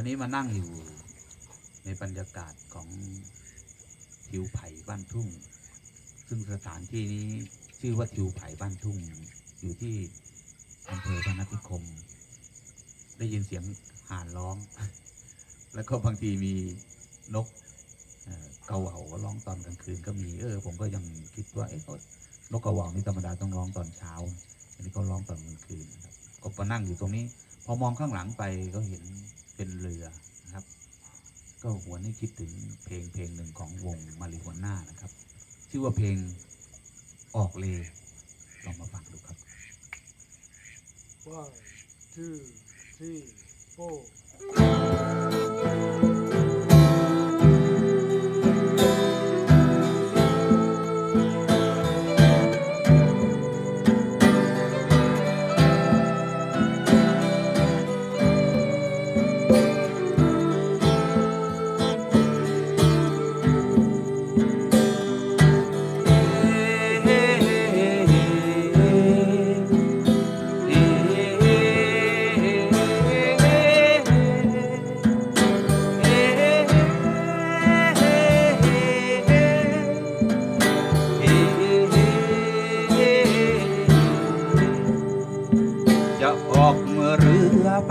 วันนี้มานั่งอยู่ในบรรยากาศของทิวไผ่บ้านทุ่ง ซึ่งสถานที่นี้ชื่อว่าทิวไผ่บ้านทุ่ง อยู่ที่อำเภอพนัสนิคม ได้ยินเสียงห่านร้อง แล้วก็บางทีมีนกเอ่อเกาเหาร้องตอนกลางคืนก็มี เออ ผมก็ยังคิดว่าเอ๊ะนกกระหว่านี่ธรรมดาต้องร้องตอนเช้า อันนี้เขาร้องตอนกลางคืนนะครับก็มานั่งอยู่ตรงนี้ พอมองข้างหลังไปก็เห็น เป็นเรือนะครับ ก็หวนให้คิดถึงเพลงเพลงหนึ่งของวงมาริโอน่านะครับ ชื่อว่าเพลงออกเลลองมาฟังดูครับ One, two, three, four.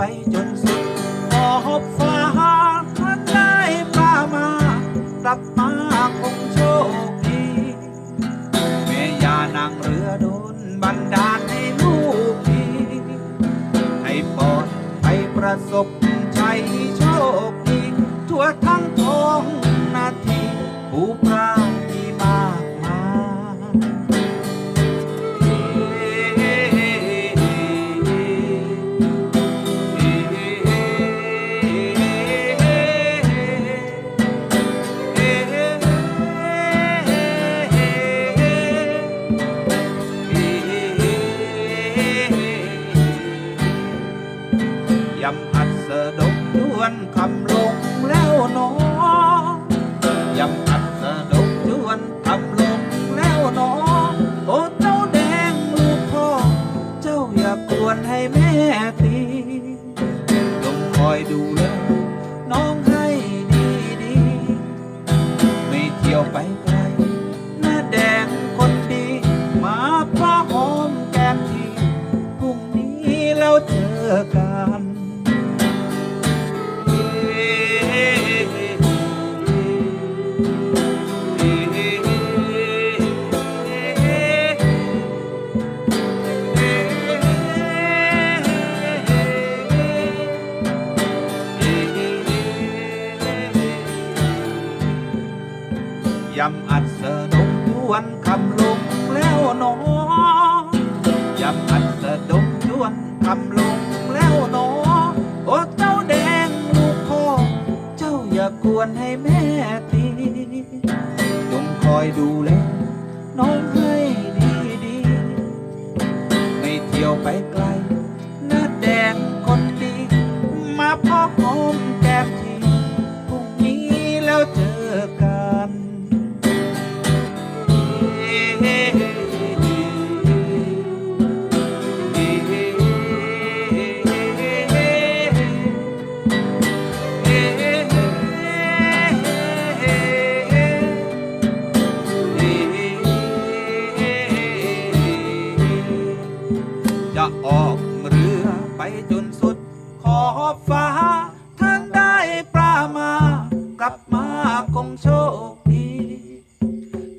ไปจนสุดขอหบฟ้าถ้าได้ปลามากลับมาคงโชคดีแม่ยานางเรือโดนบันดาลให้ลูกดีให้ปลอดไปประสบชัยำอัดสะดกยวนคำลงแล้วน้องยำ วนคำลงแล้วหนอยำอัดสะดงยวนคำลงแล้วหนอโอ้เจ้าแดงลูกพ่อเจ้าอย่ากวนให้แม่ตีจงคอยดูแลน้องให้ดีดีๆไม่เที่ยวไปไกล ท่านได้ปลามากลับมาคงโชคดี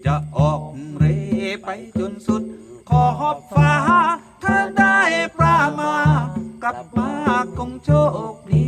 จะออกเรไปจนสุด ขอบฟ้าถ้าได้ปลามากลับมาคงโชคดี